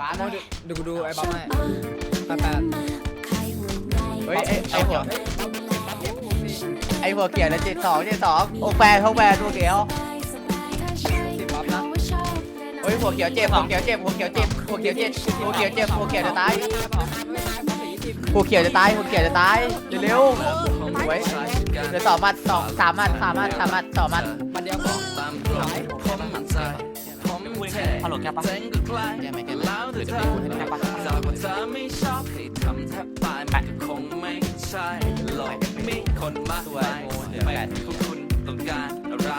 ร้านมองดูดูกูดูไอ้บ๊อบให้แปดแปดเฮ้ยไอ้ไอ้หัวไอ้หัวเขียวนะเจ็ดสองเจ็ดสองโอแปดโอแปดตัวเขียวสิบบ๊อบนะเฮ้ยหัวเขียวเจ็บหัวเขียวเจ็บหัวเขียวเจ็บหัวเขียวเจ็บหัวเขียวเจ็บหัวเขียวจะตายหัวเขียวจะตายหัวเขียวจะตายเร็วๆสวยเดี๋ยวสองมัดสองสามมัดสามมัดสามมัดสองมัดมันเดียวก่อน ฮัลโหลแกปะแกไม่แกไม่เดี๋ยวจะไปพูดให้แกได้ปะจากว่าเธอไม่ชอบให้ทำแทบตายมันก็คงไม่ใช่หรอกมีคนมากมายไม่พวกคุณต้องการอะไร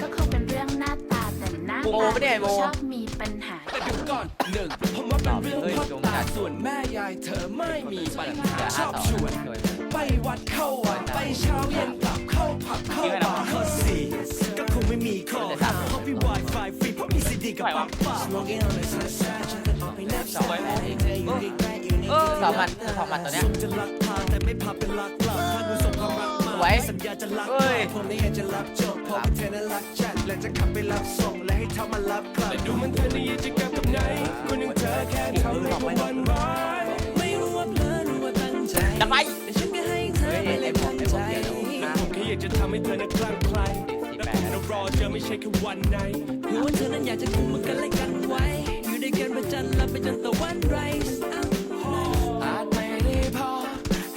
ก็คงเป็นเรื่องหน้าตาแต่หน้าโมไม่ได้โมชอบมีปัญหาแต่เดี๋ยวก่อนหนึ่งผมว่าเป็นเรื่องเฮ้ยพ่อจงตาจัดส่วนแม่ยายเธอไม่มีปัญหาชห้าอบสองชวนสวยไปวัดเข้าวัดไปเช้าเย็นกลับเข้าผับเข้าบาร์ มีซีดีกับปั๊มป้า Smoking on the sunshine ฉันก็ออกไปนับสอสองมัดสองมัดตัวเนี้ยไม่พาเป็นลักหลับถ้าดูส่งความรักมาสวยสัญญาจะรักเฮ้ยผมนี่อยากจะรับจบพราะเป็นเธอนั้นรักจัดและจะขับไปรับส่งและให้เธอมารับกลับแต่ดูมันเธอในี่จะกลับกับไหนคนหนึ่งเธอแค่ทำให้ผมหวันไหวไม่รู้ว่าเพลินหรือว่าตั้งใจจะไปแต่ฉันก็ให้เธอไปเลยพันใจผมแค่อยากจะทำให้เธอนั้นคลั่งไคล้และผมรอเจอไม่ใช่แค่วันไหนเพื่อว่าเธอนั้นอยากจะคุมมันกันและกันไว้ อยู่ด้วยกันประจันทร์และไปจนตะวันไรส์อาจไม่ได้พอ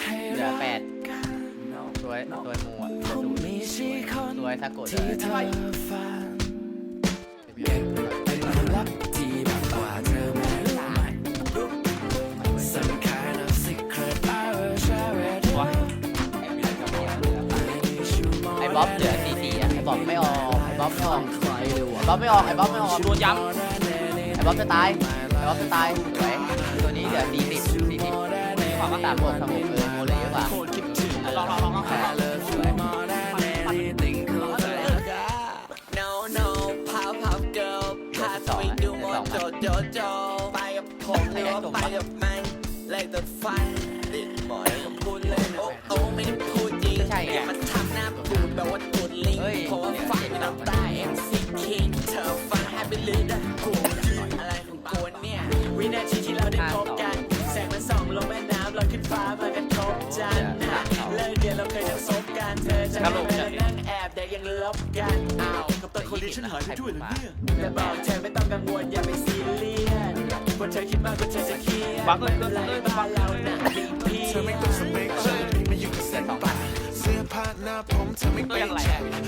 ให้เหลือรักแปดกันสวยสวยมูอะคงมีสี่คนสวยถ้ากดเลที่ยเธอฝันเก็บเป็นความลับที่มากกว่าเธอไม่รู้ไหม Some kind of secret I will share with you ไอ้บ๊อบเหลือสี่สี่อะไอ้บ๊อบไม่ออกไอ้บ๊อบไม่ออก ไอ้บ๊อบไม่ออกไอ้บ๊อบไม่ออกโดนย้ไอ้บ๊อบจะตายไอ้บ๊อบจะตายสวยตัวนี้เหลือสี่สิบสี่สิบความก็ตามบวกสมุกเออโมเลยยอะกว่าลองลองลองลองสวย No no พาวพาวเลพาเธอไปดูโมโจโจโจไปกับผมหรือว่าไปกับมันเล่นตัดไฟติดหมอยก็พูดเล่นโอ้โอ้ไม่ได้พูด แอบแต่ยังลบกันอ้าวกับตอนคนที่ฉันหายไปด้วยเหรอเนี่ยแต่บอกเธอไม่ต้องกังวลอย่าไปซีเรียสเพราะเธอคิดมากว่าเธอจะเครียดบังเอิญไม่เอ้เรยบ้านเราน่ะมีพี่เธอไม่ต้องสเปคเธอไม่อยู่กับแสงไปเสื้อผ้าหน้าผมเธอไม่เป๊ะยังไรฉัอะนไป